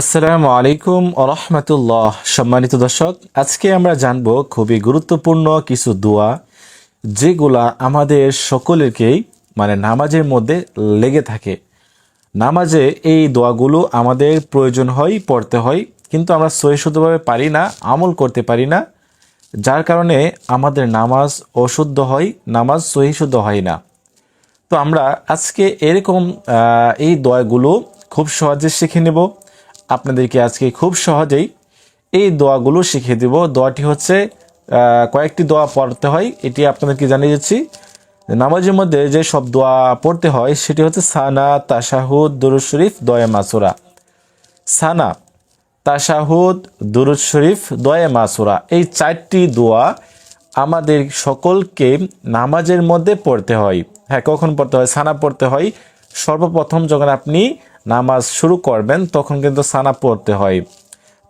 আসসালামু আলাইকুম আরহামতুল্লাহ সম্মানিত দর্শক, আজকে আমরা জানব খুবই গুরুত্বপূর্ণ কিছু দোয়া, যেগুলা আমাদের সকলেরকেই মানে নামাজের মধ্যে লেগে থাকে। নামাজে এই দোয়াগুলো আমাদের প্রয়োজন হয়, পড়তে হয়, কিন্তু আমরা সহিশুদ্ধভাবে পারি না, আমল করতে পারি না, যার কারণে আমাদের নামাজ অশুদ্ধ হয়, নামাজ সহিশুদ্ধ হয় না। তো আমরা আজকে এরকম এই দোয়াগুলো খুব সহজে শিখে নেব। আপনাদেরকে আজকে খুব সহজেই এই দোয়াগুলো শিখিয়ে দেব। দোয়াটি হচ্ছে কয়েকটি দোয়া পড়তে হয়, এটি আপনাদেরকে জানিয়ে দিচ্ছি। নামাজের মধ্যে যে সব দোয়া পড়তে হয়, সেটি হচ্ছে সানা, তাশাহুদ, দুরুদ শরীফ, দয়া মাসুরা সানা, তাশাহুদ, দুরুদ শরীফ, দয়া মাসুরা এই চারটি দোয়া আমাদের সকলকে নামাজের মধ্যে পড়তে হয়। হ্যাঁ কখন পড়তে হয়? সানা পড়তে হয়। সর্বপ্রথম যখন আপনি নামাজ শুরু করবেন, তখন কিন্তু সানা পড়তে হয়।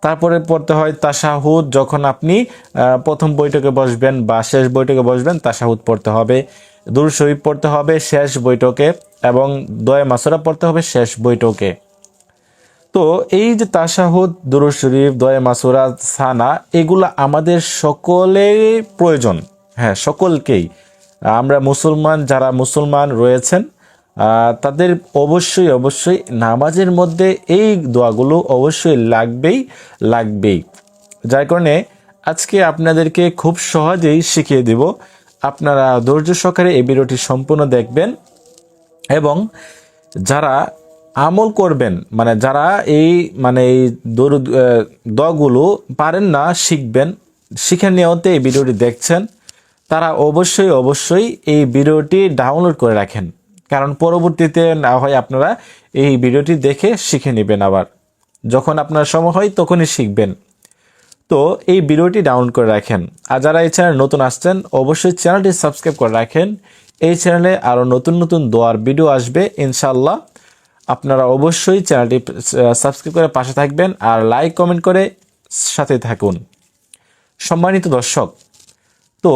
তারপরে পড়তে হয় তাশাহুদ, যখন আপনি প্রথম বৈঠকে বসবেন বা শেষ বৈঠকে বসবেন, তাশাহুদ পড়তে হবে। দুরুদ শরীফ পড়তে হবে শেষ বৈঠকে এবং দয়া মাসুরা পড়তে হবে শেষ বৈঠকে। তো এই যে তাশাহুদ, দুরুদ শরীফ দয়া মাসুরা, সানা, এগুলো আমাদের সকলের প্রয়োজন। হ্যাঁ সকলকেই। আমরা মুসলমান, যারা মুসলমান রয়েছেন তাদের অবশ্যই অবশ্যই নামাজের মধ্যে এই দোয়াগুলো অবশ্যই লাগবেই লাগবেই। যার কারণে আজকে আপনাদেরকে খুব সহজেই শিখিয়ে দেব। আপনারা ধৈর্য সহকারে এই ভিডিওটি সম্পূর্ণ দেখবেন এবং যারা আমল করবেন মানে যারা এই মানে এই দরুদ আহ, দোয়াগুলো পারেন না শিখবেন শিখে নিয়তে এই ভিডিওটি দেখছেন তারা অবশ্যই অবশ্যই এই ভিডিওটি ডাউনলোড করে রাখেন। কারণ পরবর্তীতে না হয় আপনারা এই ভিডিওটি দেখে শিখে নেবেন আবার। যখন আপনার সময় হয় তখনই শিখবেন। তো এই ভিডিওটি ডাউনলোড করে রাখেন। আর যারা এই চ্যানেল নতুন আসছেন, অবশ্যই চ্যানেলটি সাবস্ক্রাইব করে রাখেন। এই চ্যানেলে আরও নতুন নতুন দোয়ার ভিডিও আসবে ইনশাল্লাহ আপনারা অবশ্যই চ্যানেলটি সাবস্ক্রাইব করে পাশে থাকবেন আর লাইক, কমেন্ট করে সাথে থাকুন। সম্মানিত দর্শক, তো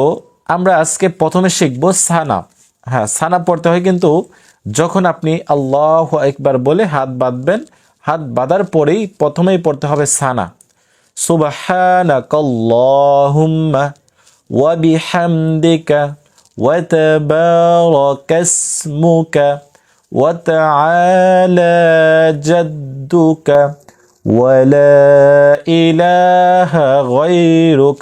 আমরা আজকে প্রথমে শিখব সানা। হ্যাঁ সানা পড়তে হয় কিন্তু যখন আপনি আল্লাহ একবার বলে হাত বাঁধবেন হাত বাঁধার পরেই প্রথমেই পড়তে হবে সানা سبحانك اللهم وبحمدك وتبارك اسمك وتعالى جدك ولا إله غيرك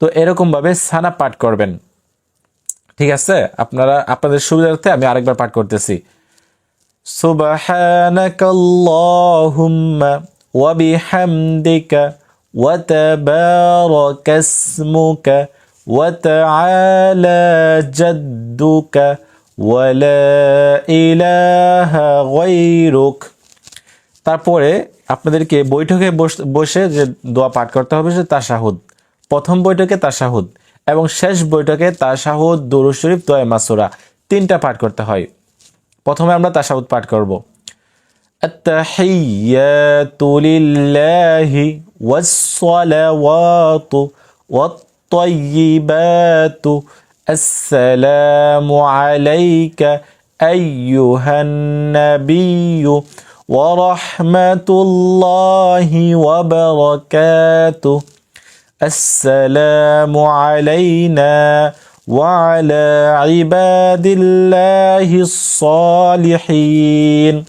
তো এরকম ভাবে সানা পাঠ করবেন ঠিক আছে? আপনারা, আপনাদের সুবিধার্থে আমি আরেকবার পাঠ করতেছি। ওয়া তারপরে আপনাদেরকে বৈঠকে বসে যে দোয়া পাঠ করতে হবে সে তাশাহুদ। প্রথম বৈঠকে তাশাহুদ। এবং শেষ বৈঠকে তাশাহুদ দুরুদ শরীফ দোয়া মাসুরা তিনটা পাঠ করতে হয় প্রথমে আমরা তাশাহুদ পাঠ করব التحيات لله والصلوات والطيبات السلام عليك أيها النبي ورحمة الله وبركاته السلام علينا وعلى عباد الله الصالحين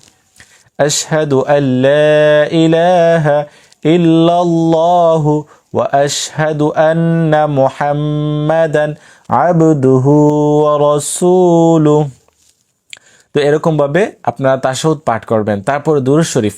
أشهد أن لا إله إلا الله وأشهد أن محمدا عبده ورسوله তো এরকম ভাবে আপনারা তাশাহুদ পাঠ করবেন তারপর দুরূদ শরীফ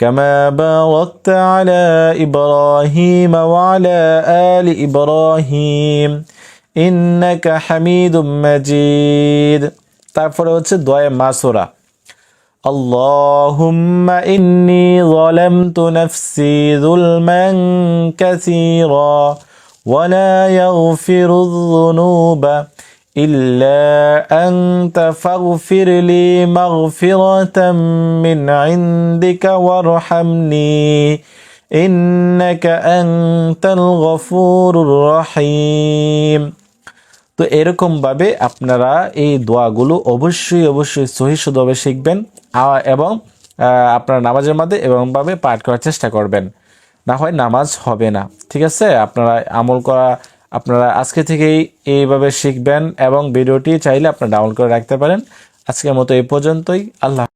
كما باركت على إبراهيم وعلى آل إبراهيم إنك حميد مجيد তারপরে হচ্ছে দোয়া মাসুরা اللهم إني ظلمت نفسي ظلما كثيرا ولا يغفر الذنوب إلا أنت فاغفر لي مغفرة من عندك وارحمني إنك أنت الغفور الرحيم তো এরকমভাবে আপনারা এই দোয়াগুলো অবশ্যই অবশ্যই সহি শুদ্ধভাবে শিখবেন আ- এবং আহ, আপনারা নামাজের মধ্যে এরকমভাবে পাঠ করার চেষ্টা করবেন না হয় নামাজ হবে না ঠিক আছে আপনারা আমল করা আপনারা আজকে থেকেই এইভাবে শিখবেন এবং ভিডিওটি চাইলে আপনারা ডাউনলোড করে রাখতে পারেন। আজকের মতো এই পর্যন্তই। আল্লাহ